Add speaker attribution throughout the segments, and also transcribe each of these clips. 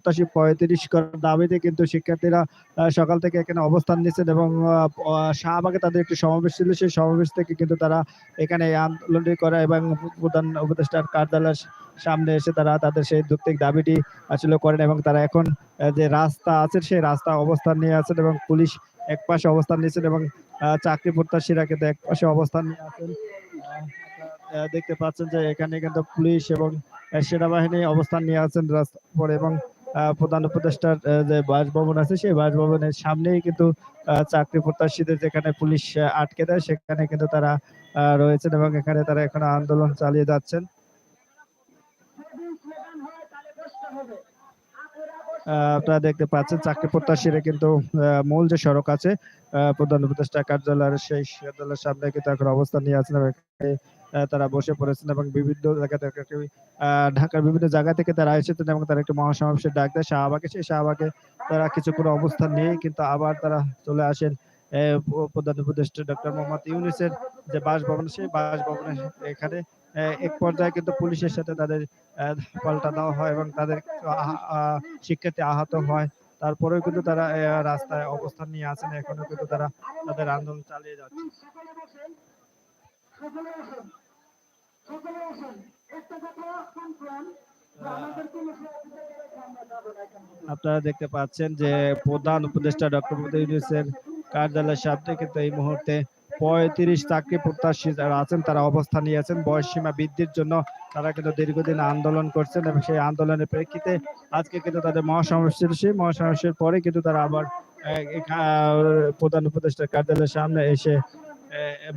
Speaker 1: প্রত্যাশী পঁয়ত্রিশ দাবিতে কিন্তু শিক্ষার্থীরা সকাল থেকে এখানে অবস্থান নিচ্ছেন এবং শাহবাগে তাদের একটি সমাবেশ ছিল। সেই সমাবেশ থেকে কিন্তু তারা এখানে আন্দোলনটি করে এবং প্রধান উপদেষ্টার কার্যালয়ের সামনে এসে তারা তাদের সেই যৌক্তিক দাবিটি আসলে করেন এবং তারা এখন যে রাস্তা আছে, সেই রাস্তা অবস্থান নিয়ে আছেন এবং পুলিশ এক পাশে অবস্থান নিয়েছেন এবং চাকরি প্রত্যাশীরা কিন্তু এক পাশে অবস্থান নিয়ে আছেন। দেখতে পাচ্ছেন যে এখানে কিন্তু পুলিশ এবং সেনাবাহিনী অবস্থান নিয়ে আছেন রাস্তার পরে এবং প্রধান উপদেষ্টার যে বাসভবন আছে, সেই বাসভবনের সামনেই কিন্তু চাকরি প্রত্যাশীদের যেখানে পুলিশ আটকে দেয়, সেখানে কিন্তু তারা রয়েছেন এবং এখানে তারা এখন আন্দোলন চালিয়ে যাচ্ছেন। আপনারা দেখতে পাচ্ছেন, চাকরি প্রত্যাশীরা কিন্তু মূল যে সড়ক আছে প্রধান উপদেষ্টা কার্যালয়ের সেই কার্যালয়ের সামনে কিন্তু এখন অবস্থান নিয়ে আছেন তারা বসে পড়েছেন এবং বিভিন্ন জায়গা থেকে ঢাকার বিভিন্ন জায়গা থেকে তারা এসেছেন এবং তারা একটি মহাসমাবেশের ডাক দেয়। শাহবাগে, সেই শাহবাগে তারা কিছু কিছুক্ষণ অবস্থান নিয়ে কিন্তু আবার তারা চলে আসেন। প্রধান উপদেষ্টা ডক্টর মোহাম্মদ ইউনুসের যে বাসভবন, সেই বাসভবনের এখানে এক পর্যায়ে কিন্তু পুলিশের সাথে তাদের পাল্টা দেওয়া হয় এবং তাদের শিক্ষার্থী আহত হয়। তারপরেও কিন্তু তারা রাস্তায় অবস্থান নিয়ে আছেন। এখনও কিন্তু তারা তাদের আন্দোলন চালিয়ে যাচ্ছে। আপনারা দেখতে পাচ্ছেন যে প্রধান উপদেষ্টা ডক্টর মোহাম্মদ ইউনূসের কার্যালয়ের সামনে কিন্তু এই মুহূর্তে পঁয়ত্রিশ চাকরি প্রত্যাশী যারা আছেন, তারা অবস্থান নিয়েছেন। বয়স সীমা বৃদ্ধির জন্য তারা কিন্তু দীর্ঘদিন আন্দোলন করছেন এবং সেই আন্দোলনের প্রেক্ষিতে আজকে কিন্তু তাদের মহাসমাবেশ ছিল সেই মহাসমাবেশের পরে কিন্তু তারা আবার প্রধান উপদেষ্টার কার্যালয়ের সামনে এসে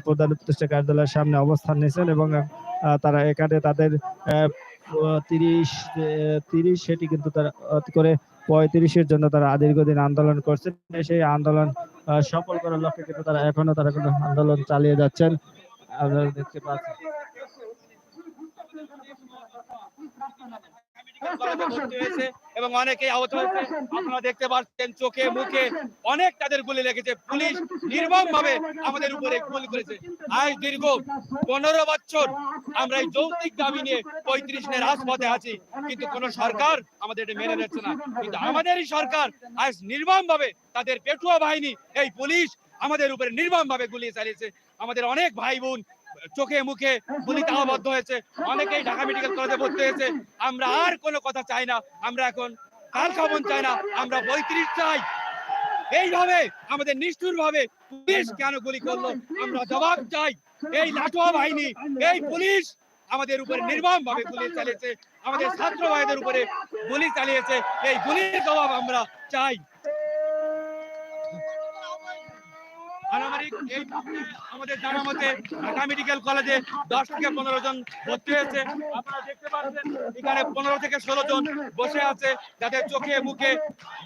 Speaker 1: প্রধান উপদেষ্টা কার্যালয়ের সামনে অবস্থান নিয়েছেন এবং তারা এখানে তাদের তিরিশ তিরিশ সেটি কিন্তু তারা করে পঁয়ত্রিশের জন্য তারা দীর্ঘদিন আন্দোলন করছেন। সেই আন্দোলন সফল করার লক্ষ্যে কিন্তু তারা এখনও তারা কিন্তু আন্দোলন চালিয়ে যাচ্ছেন। আপনারা দেখতে পাচ্ছেন।
Speaker 2: ভর্তি হয়েছে এবং অনেকেই আহত হয়েছে। আপনারা দেখতে পাচ্ছেন চোখে মুখে অনেক তাদের গুলি লেগেছে। পুলিশ নির্মম ভাবে আমাদের উপরে গুলি করেছে। আজ দীর্ঘ পনেরো বছর আমরা এই যৌক্তিক দাবি নিয়ে পঁয়ত্রিশ নিয়ে রাজপথে আছি কিন্তু কোন সরকার আমাদের এটা মেনে নিচ্ছে না। কিন্তু আমাদেরই সরকার আজ নির্মম ভাবে তাদের পেটুয়া বাহিনী এই পুলিশ আমাদের উপরে নির্মম ভাবে গুলি চালিয়েছে। আমাদের অনেক ভাই বোন চোখে মুখে গুলি তাহাবদ্ধ হয়েছে। অনেকেই ঢাকা মেডিকেল কলেজে ভর্তি হয়েছে। আমরা আর কোনো কথা চাই না। আমরা এখন কাল খবর চাই না। আমরা পঁয়ত্রিশ চাই। এইভাবে আমাদের নিষ্ঠুর ভাবে পুলিশ কেন গুলি করল? আমরা জবাব চাই। এই লাঠুয়া বাহিনী, এই পুলিশ আমাদের উপরে নির্মম ভাবে গুলি চালিয়েছে। আমাদের ছাত্র ভাইদের উপরে গুলি চালিয়েছে। এই গুলির জবাব আমরা চাই। আমাদের জানা মতে ঢাকা মেডিকেল কলেজে দশ থেকে পনেরো জন ভর্তি হয়েছে, আপনারা দেখতে পাচ্ছেন, এখানে পনেরো থেকে ষোলো জন বসে আছে, যাদের চোখে, মুখে,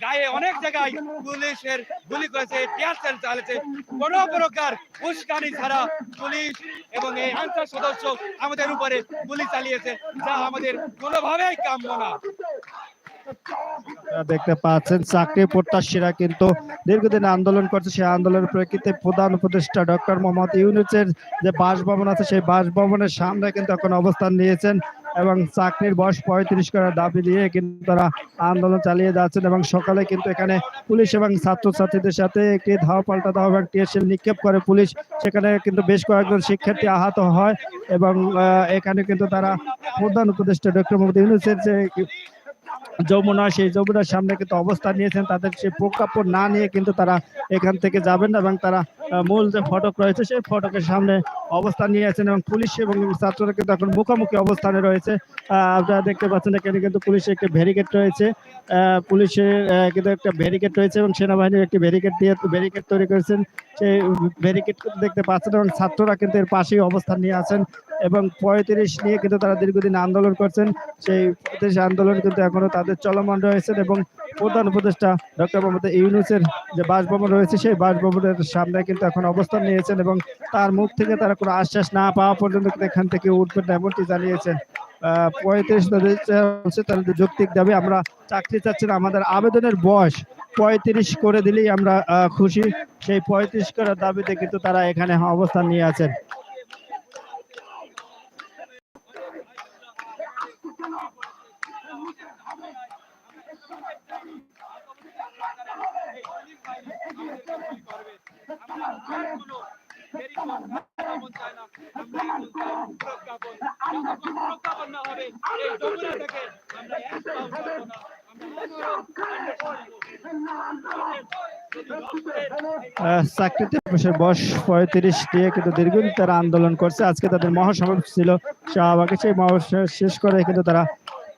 Speaker 2: গায়ে অনেক জায়গায় পুলিশের গুলি করেছে টিয়ার সেল চালিয়েছে কোন প্রকার উস্কানি ছাড়া পুলিশ এবং এই আনসার সদস্য আমাদের উপরে গুলি চালিয়েছে, যা আমাদের কোনোভাবেই কাম্য না।
Speaker 1: দেখতে পাচ্ছেন, চাকরি প্রত্যাশীরা কিন্তু দীর্ঘদিন আন্দোলন করছে। সেই আন্দোলনের প্রেক্ষিতে প্রধান উপদেষ্টা ডক্টর মোহাম্মদ ইউনুসের যে বাসভবন আছে, সেই বাসভবনের সামনে কিন্তু এখন অবস্থান নিয়েছেন এবং চাকরির বয়স পঁয়ত্রিশ করার দাবি দিয়ে কিন্তু তারা আন্দোলন চালিয়ে যাচ্ছেন এবং সকালে কিন্তু এখানে পুলিশ এবং ছাত্রছাত্রীদের সাথে একটি ধাওয়া পাল্টা ধাওয়া এবং টিএসএল নিক্ষেপ করে পুলিশ। সেখানে কিন্তু বেশ কয়েকজন শিক্ষার্থী আহত হয় এবং এখানে কিন্তু তারা প্রধান উপদেষ্টা ডক্টর মোহাম্মদ ইউনুসের যে যমুনা, সেই যমুনার সামনে কিন্তু অবস্থান নিয়েছেন। তাদের সেই প্রজ্ঞাপন না নিয়ে কিন্তু তারা এখান থেকে যাবেন না এবং তারা মূল যে ফটক রয়েছে, সেই ফটকের সামনে অবস্থান নিয়ে আছেন এবং পুলিশ এবং ছাত্ররা কিন্তু এখন মুখোমুখি অবস্থানে রয়েছে। আপনারা দেখতে পাচ্ছেন এখানে কিন্তু পুলিশের একটি ব্যারিকেড রয়েছে। পুলিশের কিন্তু একটা ব্যারিকেড রয়েছে এবং সেনাবাহিনীর একটি ব্যারিকেড দিয়ে ব্যারিকেড তৈরি করেছেন। সেই ব্যারিকেড দেখতে পাচ্ছেন এবং ছাত্ররা কিন্তু এর পাশেই অবস্থান নিয়ে আছেন। এবং পঁয়ত্রিশ নিয়ে কিন্তু তারা দীর্ঘদিন আন্দোলন করছেন। সেই পঁয়ত্রিশ আন্দোলন কিন্তু এখনও তাদের চলমান রয়েছে এবং প্রধান উপদেষ্টা ডক্টর মোহাম্মদ ইউনুসের যে বাসভবন রয়েছে, সেই বাসভবনের সামনে কিন্তু এখন অবস্থান নিয়েছেন এবং তার মুখ থেকে তারা কোনো আশ্বাস না পাওয়া পর্যন্ত কিন্তু এখান থেকে উঠবেন এমনটি জানিয়েছেন। পঁয়ত্রিশ তাদের যৌক্তিক দাবি, আমরা চাকরি চাচ্ছি না, আমাদের আবেদনের বয়স পঁয়ত্রিশ করে দিলেই আমরা খুশি। সেই পঁয়ত্রিশ করার দাবিতে কিন্তু তারা এখানে অবস্থান নিয়ে আছেন
Speaker 2: এই পুলিশ বাহিনী আমাদেরকে গুলি করবে। আমরা আর কোনো দেরি করতে মন চায় না। আমরা এখন চাই প্রজ্ঞাপন। যতক্ষণ প্রজ্ঞাপন না হবে, এই যমুনা থেকে আমরা এক পাও সরবো না। আমরা আন্দোলন যদি রক্তের
Speaker 1: আহ, চাকরিতে প্রবেশের বয়স পঁয়ত্রিশ দিয়ে কিন্তু দীর্ঘদিন তারা আন্দোলন করছে। আজকে তাদের মহাসমাবেশ ছিল শাহবাগে। সেই মহাসমাবেশ শেষ করে কিন্তু তারা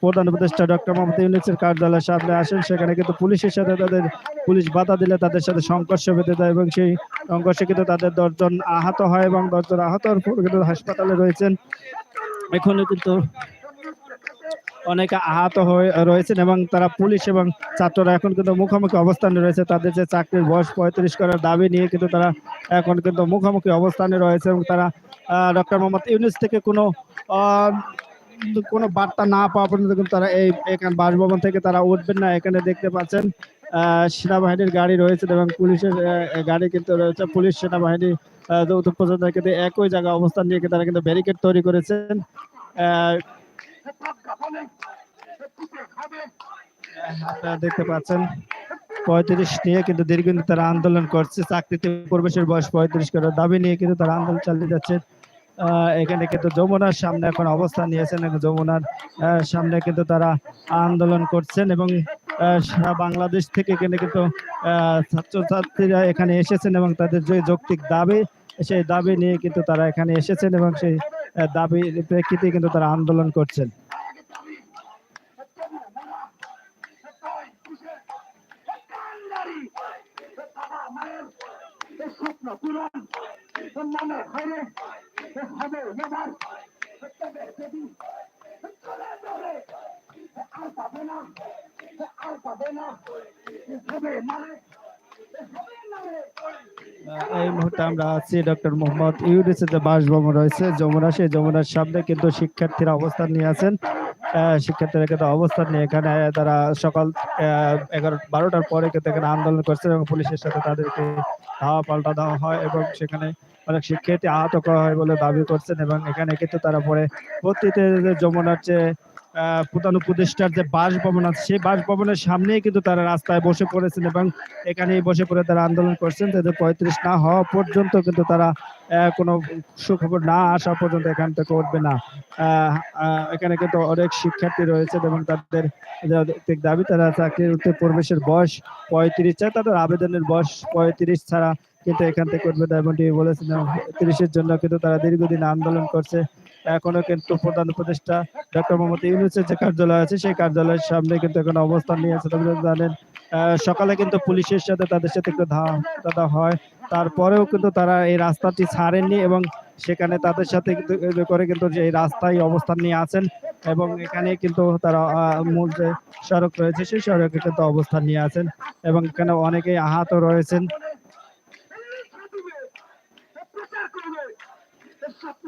Speaker 1: প্রধান উপদেষ্টা ডক্টর মোহাম্মদ ইউনিসের কার্যালয়ের সামনে আসেন। সেখানে কিন্তু পুলিশের সাথে তাদের পুলিশ বাধা দিলে তাদের সাথে সংঘর্ষ বেঁধে দেয় এবং সেই সংঘর্ষে কিন্তু তাদের দশজন আহত হয় এবং দশজন আহত হওয়ার পর কিন্তু হাসপাতালে রয়েছেন। এখনও কিন্তু অনেকে আহত হয়ে রয়েছেন এবং তারা পুলিশ এবং ছাত্ররা এখন কিন্তু মুখোমুখি অবস্থানে রয়েছে। তাদের যে চাকরির বয়স পঁয়ত্রিশ করার দাবি নিয়ে কিন্তু তারা এখন কিন্তু মুখোমুখি অবস্থানে রয়েছে এবং তারা ডক্টর মোহাম্মদ ইউনুস থেকে কোনো কোনো বার্তা না পাওয়া পর্যন্ত কিন্তু তারা এই, এখানে বাসভবন থেকে তারা উঠবেন না। এখানে দেখতে পাচ্ছেন সেনাবাহিনীর গাড়ি রয়েছে এবং পুলিশের গাড়ি কিন্তু রয়েছে। পুলিশ, সেনাবাহিনী যৌথ পর্যন্ত কিন্তু একই জায়গায় অবস্থান নিয়ে তারা কিন্তু ব্যারিকেড তৈরি করেছেন। আপনারা দেখতে পাচ্ছেন, পঁয়ত্রিশ নিয়ে কিন্তু দীর্ঘদিন তারা আন্দোলন করছে। চাকরিতে প্রবেশের বয়স পঁয়ত্রিশ করার দাবি নিয়ে কিন্তু তারা আন্দোলন চালিয়ে যাচ্ছে। এখানে কিন্তু যমুনার সামনে এখন অবস্থান নিয়েছেন যমুনার সামনে কিন্তু তারা আন্দোলন করছেন এবং সারা বাংলাদেশ থেকে এখানে কিন্তু ছাত্রছাত্রীরা এখানে এসেছেন এবং তাদের যে যৌক্তিক দাবি, সেই দাবি নিয়ে কিন্তু তারা এখানে এসেছেন এবং সেই দাবির প্রেক্ষিতে কিন্তু তারা আন্দোলন করছেন। এই মুহূর্তে আমরা আছি ডক্টর মোহাম্মদ ইউনিসের যে বাসভবন রয়েছে, যমুনা। সেই যমুনার সামনে কিন্তু শিক্ষার্থীরা অবস্থান নিয়ে আছেন। শিক্ষার্থীরা কিন্তু অবস্থান নিয়ে এখানে তারা সকাল এগারো বারোটার পরে কিন্তু এখানে আন্দোলন করছে এবং পুলিশের সাথে তাদেরকে ধাওয়া পাল্টা দেওয়া হয় এবং সেখানে অনেক শিক্ষার্থী আহত করা হয় বলে দাবি করছেন এবং এখানে কিন্তু তারা পরে পরবর্তীতে যমুনার যে আহ, প্রধান উপদেষ্টার যে বাসভবন আছে, সেই বাসভবনের সামনেই কিন্তু তারা রাস্তায় বসে পড়েছেন এবং এখানেই বসে পড়ে তারা আন্দোলন করছেন। তাদের পঁয়ত্রিশ না হওয়া পর্যন্ত কিন্তু তারা কোনো সুখবর না আসা পর্যন্ত এখান থেকে উঠবে না। এখানে কিন্তু অনেক শিক্ষার্থী রয়েছে এবং তাদের দাবি, তারা চাকরির উঠতে প্রবেশের বয়স পঁয়ত্রিশ চায় তাদের আবেদনের বয়স পঁয়ত্রিশ ছাড়া কিন্তু এখান থেকে উঠবে না। এমনটি বলেছেন তিরিশের জন্য কিন্তু তারা দীর্ঘদিন আন্দোলন করছে। এখনও কিন্তু প্রধান উপদেষ্টা ডক্টর মোহাম্মদ ইউনুসের যে কার্যালয় আছে, সেই কার্যালয়ের সামনে কিন্তু এখন অবস্থান নিয়ে আছে। জানেন সকালে কিন্তু পুলিশের সাথে তাদের সাথে একটু ধাওয়া হয়। তারপরেও কিন্তু তারা এই রাস্তাটি ছাড়েননি এবং সেখানে তাদের সাথে কিন্তু করে কিন্তু এই রাস্তায় অবস্থান নিয়ে আছেন এবং এখানে কিন্তু তারা মূল যে সড়ক রয়েছে, সেই সড়কে কিন্তু অবস্থান নিয়ে আছেন এবং এখানে অনেকেই আহত রয়েছেন।
Speaker 3: স্বপ্ন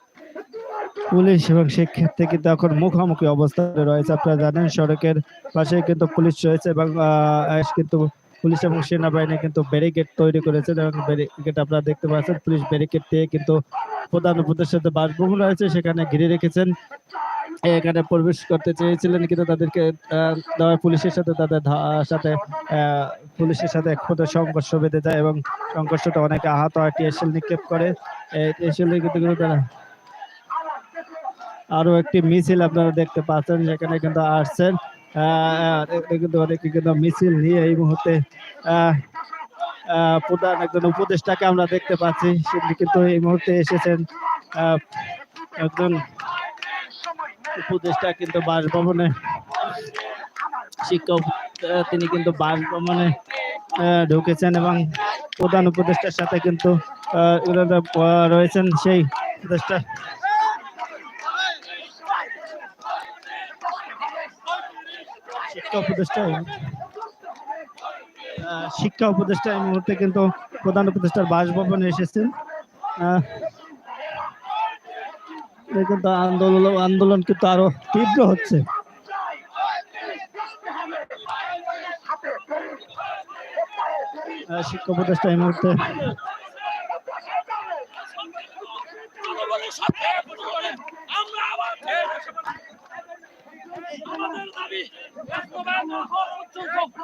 Speaker 1: পুলিশ এবং শিক্ষার্থী কিন্তু এখন মুখোমুখি অবস্থানে রয়েছে। আপনারা জানেন সড়কের পাশে কিন্তু পুলিশ রয়েছে এবং কিন্তু পুলিশ এবং সেনাবাহিনী কিন্তু ব্যারিকেড তৈরি করেছেন এবং ব্যারিকেড আপনারা দেখতে পাচ্ছেন, পুলিশ ব্যারিকেড দিয়ে কিন্তু প্রধান উপদেষ্টার যে বাসভবন রয়েছে, সেখানে ঘিরে রেখেছেন। এখানে প্রবেশ করতে চেয়েছিলেন কিন্তু তাদেরকে পুলিশের সাথে তাদের সাথে পুলিশের সাথে এক সংঘর্ষ বেঁধে যায় এবং সংঘর্ষটা অনেকে আহত হয়। টিএসএল নিক্ষেপ করে। টিএসএল কিন্তু তারা আরও একটি মিছিল আপনারা দেখতে পাচ্ছেন, সেখানে কিন্তু আসছেন। কিন্তু অনেকে কিন্তু মিছিল নিয়ে এই মুহূর্তে প্রধান একজন উপদেষ্টাকে আমরা দেখতে পাচ্ছি। তিনি কিন্তু এই মুহূর্তে এসেছেন একজন উপদেষ্টা কিন্তু বাসভবনে। শিক্ষক তিনি কিন্তু বাসভবনে ঢুকেছেন এবং প্রধান উপদেষ্টার সাথে কিন্তু রয়েছেন সেই উপদেষ্টা। শিক্ষা উপদেষ্টা শিক্ষা উপদেষ্টা এই মুহূর্তে কিন্তু প্রধান উপদেষ্টার বাসভবনে এসেছেন। কিন্তু আন্দোলন আন্দোলন কিন্তু আরও তীব্র হচ্ছে। শিক্ষা উপদেষ্টা এই মুহূর্তে
Speaker 2: জনগণের সাথে প্রতিবাদে আমরা আবার ফের এসে পড়েছি। আমাদের দাবি বাস্তবায়ন না হওয়া পর্যন্ত আমরা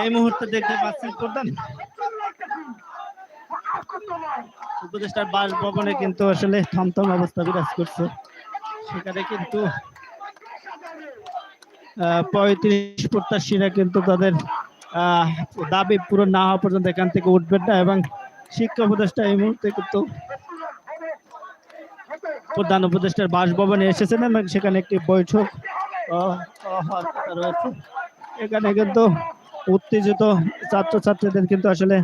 Speaker 1: এই মুহূর্তে দেখতে পাচ্ছেন প্রধান উপদেষ্টার বাসভবনে কিন্তু আসলে থমথম অবস্থা বিরাজ করছে। সেখানে কিন্তু পঁয়ত্রিশ প্রত্যাশীরা কিন্তু তাদের দাবি পূরণ না হওয়া পর্যন্ত এখান থেকে উঠবেন না এবং শিক্ষা উপদেষ্টা এই মুহূর্তে কিন্তু প্রধান উপদেষ্টার বাসভবনে এসেছেন এবং সেখানে একটি বৈঠক রয়েছে। এখানে কিন্তু উত্তেজিত ছাত্রছাত্রীদের কিন্তু আসলে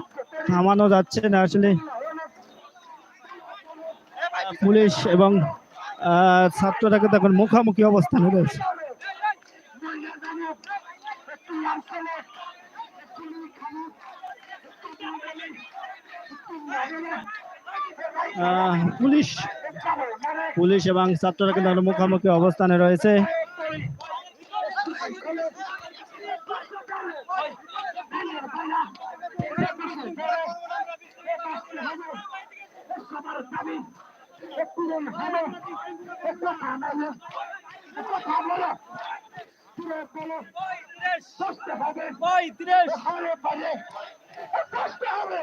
Speaker 1: থামানো যাচ্ছে না। আসলে পুলিশ এবং ছাত্ররা কিন্তু এখন মুখামুখি অবস্থানে রয়েছে। পুলিশ পুলিশ এবং ছাত্ররা কিন্তু মুখামুখি অবস্থানে রয়েছে।
Speaker 3: হবে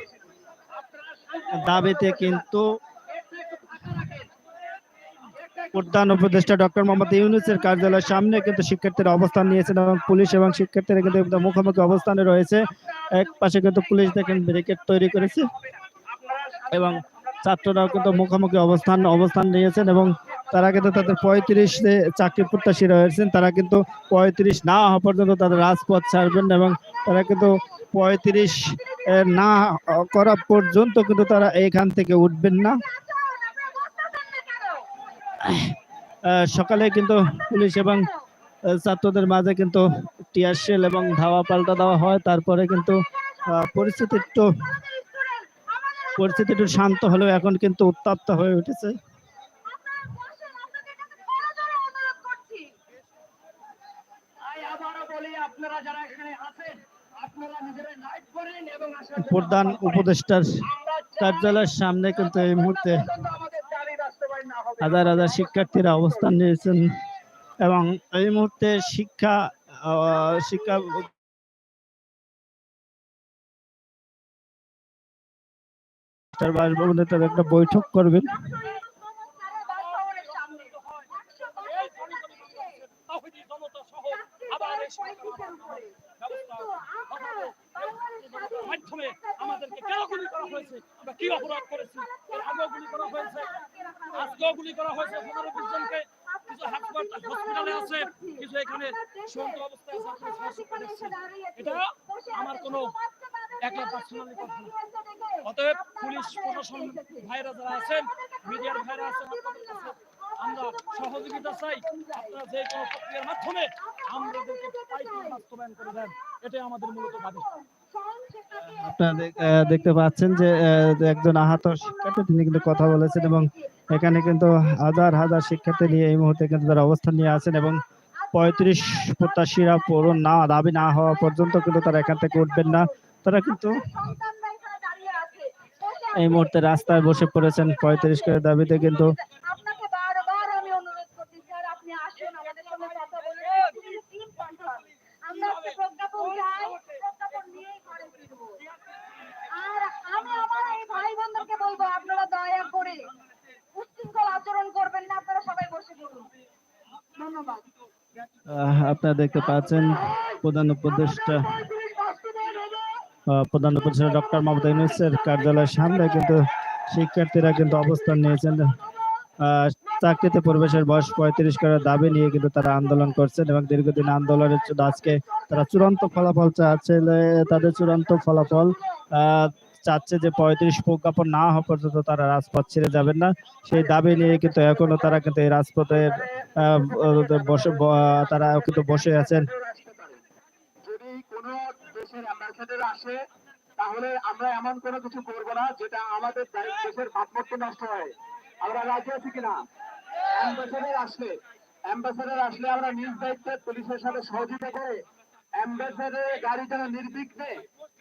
Speaker 1: দাবিতে কিন্তু প্রধান উপদেষ্টা ডক্টর মোহাম্মদ ইউনুসের কার্যালয়ের সামনে কিন্তু শিক্ষার্থীরা অবস্থান নিয়েছেন এবং পুলিশ এবং শিক্ষার্থীরা কিন্তু মুখোমুখি অবস্থানে রয়েছে। এক পাশে কিন্তু পুলিশ দেখেন ব্যারিকেড তৈরি করেছে এবং ছাত্ররাও কিন্তু মুখোমুখি অবস্থান অবস্থান নিয়েছেন এবং তারা কিন্তু তাদের পঁয়ত্রিশ চাকরি প্রত্যাশী রয়েছেন। তারা কিন্তু পঁয়ত্রিশ না হওয়া পর্যন্ত তাদের রাজপথ ছাড়বেন এবং তারা কিন্তু পঁয়ত্রিশ না করা পর্যন্ত কিন্তু তারা এখান থেকে উঠবেন না। সকালে কিন্তু পুলিশ এবং ছাত্রদের মাঝে কিন্তু টিয়ার শেল এবং ধাওয়া পাল্টা দেওয়া হয়। তারপরে কিন্তু পরিস্থিতি একটু পরিস্থিতি একটু শান্ত হলেও এখন কিন্তু উত্তপ্ত হয়ে উঠেছে
Speaker 3: আই আবারও বলি আপনারা যারা এখানে আছেন আপনারা নিজেরা লাইট করেন এবং আসার জন্য
Speaker 1: প্রধান উপদেষ্টার কার্যালয়ের সামনে কিন্তু এই মুহূর্তে হাজার হাজার শিক্ষার্থীরা অবস্থান নিয়েছেন এবং এই মুহূর্তে শিক্ষা শিক্ষা বাসভবনে তারা একটা বৈঠক করবেন।
Speaker 2: আবার এই সরকার ব্যবস্থা মাধ্যমে আমাদেরকে কেন গুলি করা কি অপরাধ করেছি? আগেও গুলি করা হয়েছে। আজকেও গুলি করা হয়েছে। পনেরো অতএব পুলিশ, প্রশাসন আছেন, মিডিয়ার আমরা সহযোগিতা চাই। আপনারা যে কোনো প্রক্রিয়ার মাধ্যমে আমাদেরকে বাস্তবায়ন করে দেন। এটাই আমাদের মূলত দাবি
Speaker 1: আপনারা দেখতে পাচ্ছেন যে একজন আহত শিক্ষার্থী, তিনি কিন্তু কথা বলেছেন এবং এখানে কিন্তু হাজার হাজার শিক্ষার্থী নিয়ে এই মুহূর্তে কিন্তু তারা অবস্থান নিয়ে আছেন এবং পঁয়ত্রিশ প্রত্যাশীরা পূরণ না, দাবি না হওয়া পর্যন্ত কিন্তু তারা এখান থেকে উঠবেন না। তারা কিন্তু এই মুহূর্তে রাস্তায় বসে পড়েছেন পঁয়ত্রিশ করে দাবিতে কিন্তু
Speaker 4: আপনাকে বারবার আমি অনুরোধ করছি স্যার আপনি আসুন আমাদের সঙ্গে কথা বলুন পুলিশ টিম পাঠান আমরা আজকে প্রজ্ঞাপন চাই প্রজ্ঞাপন নিয়েই ঘরে ফিরবো আর আমি আমার এই ভাই বোনদেরকে বলব আপনারা দয়া করে উচ্ছৃঙ্খল আচরণ করবেন না আপনারা সবাই বসে
Speaker 3: ধন্যবাদ
Speaker 1: আহ, আপনারা দেখতে পাচ্ছেন প্রধান উপদেষ্টা প্রধান উপদেষ্টা ডক্টর মমতা ইউনুসের কার্যালয়ের সামনে কিন্তু শিক্ষার্থীরা কিন্তু অবস্থান নিয়েছেন। চাকরিতে প্রবেশের বয়স পঁয়ত্রিশ করার দাবি নিয়ে কিন্তু তারা আন্দোলন করছেন এবং দীর্ঘদিন আন্দোলনের জন্য আজকে তারা চূড়ান্ত ফলাফল চাচ্ছে তাদের চূড়ান্ত ফলাফল চাচ্ছে যে পঁয়ত্রিশ প্রজ্ঞাপন না হওয়া পর্যন্ত তারা রাজপথ ছেড়ে যাবেন না। সেই দাবি নিয়ে কিন্তু এখনও তারা কিন্তু এই রাজপথের বসে তারা কিন্তু বসে আছেন।
Speaker 3: তাহলে আমরা এমন কোনো কিছু করব না যেটা আমাদের দেশের ভাবমূর্তি নষ্ট হয়। আমরা রাজি আছি কিনা? অ্যাম্বাসেডার আসলে অ্যাম্বাসেডার আসলে আমরা নিজ দায়িত্বে পুলিশের সাথে সহযোগিতা করে অ্যাম্বাসেডারের গাড়ি যেন নির্বিঘ্নে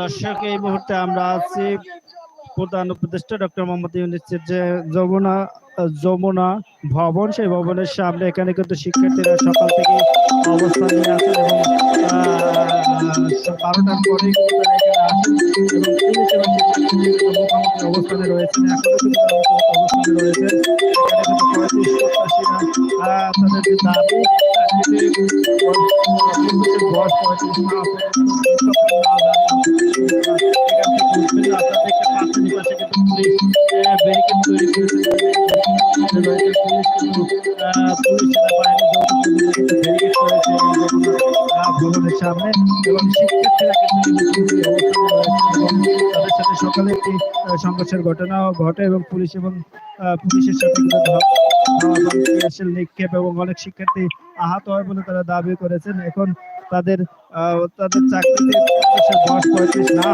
Speaker 1: দর্শক, এই মুহূর্তে আমরা আছি প্রধান উপদেষ্টা ডক্টর মোহাম্মদ ইউনিসের যে যমুনা যমুনা ভবন, সেই ভবনের সামনে এখানে কিন্তু শিক্ষার্থীরা সকাল থেকে অবস্থান নিয়ে আছেন এবং বারোটার পরে অবস্থানে সামনে এবং শিক্ষার্থীরা তাদের সাথে সকালে একটি সংঘর্ষের ঘটনা ঘটে এবং পুলিশ এবং পুলিশের সাথে নিক্ষেপ এবং অনেক শিক্ষার্থী আহত হয় বলে তারা দাবি করেছেন। এখন তাদের তাদের চাকরিতে প্রবেশের বয়স পঁয়ত্রিশ না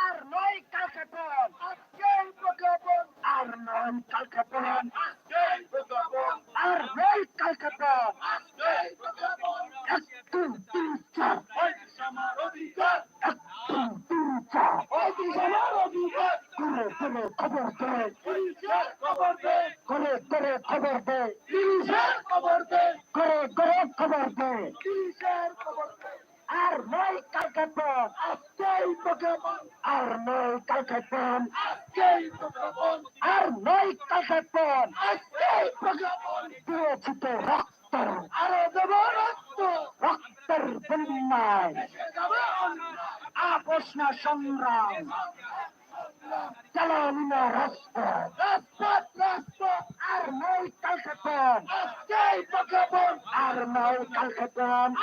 Speaker 3: আর নয় কালকাপন আজকেই প্রজ্ঞাপন আর নয় কালকাপন আজকেই প্রজ্ঞাপন আর নয় কালকাপন আজকেই প্রজ্ঞাপন এক দুই তিন চার পঁয়ত্রিশ আমার অধিকার এক দুই তিন চার পঁয়ত্রিশ আমার অধিকার করে করে খবর দে পুলিশের খবর দে করে করে খবর দে পুলিশের খবর দে করে করে খবর দে পুলিশের খবর দে আর নয় কালকাপন আজকেই প্রজ্ঞাপন আর নয় কালকাপন আজকেই প্রজ্ঞাপন আর নয় কালকাপন আজকেই প্রজ্ঞাপন দিয়েছি তো রক্ত আরও দেব রক্ত রক্তের বন্যায় আপোষ না সংগ্রাম না আর আজকেই প্রজ্ঞাপন আর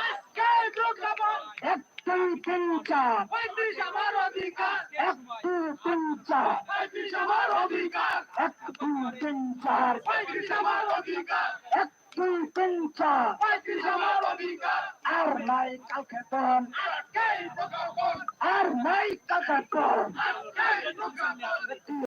Speaker 3: আজকেই প্রজ্ঞাপন দুই তিন চার পঁয়ত্রিশ আমার অধিকার। এক দুই পঁয়ত্রিশ আমার অধিকার। এক তিন চার পঁয়ত্রিশ আমার অধিকার। এক দুই পঁয়ত্রিশ আমার অধিকার। আর নাই কালকে কম আর নাই কালকে কম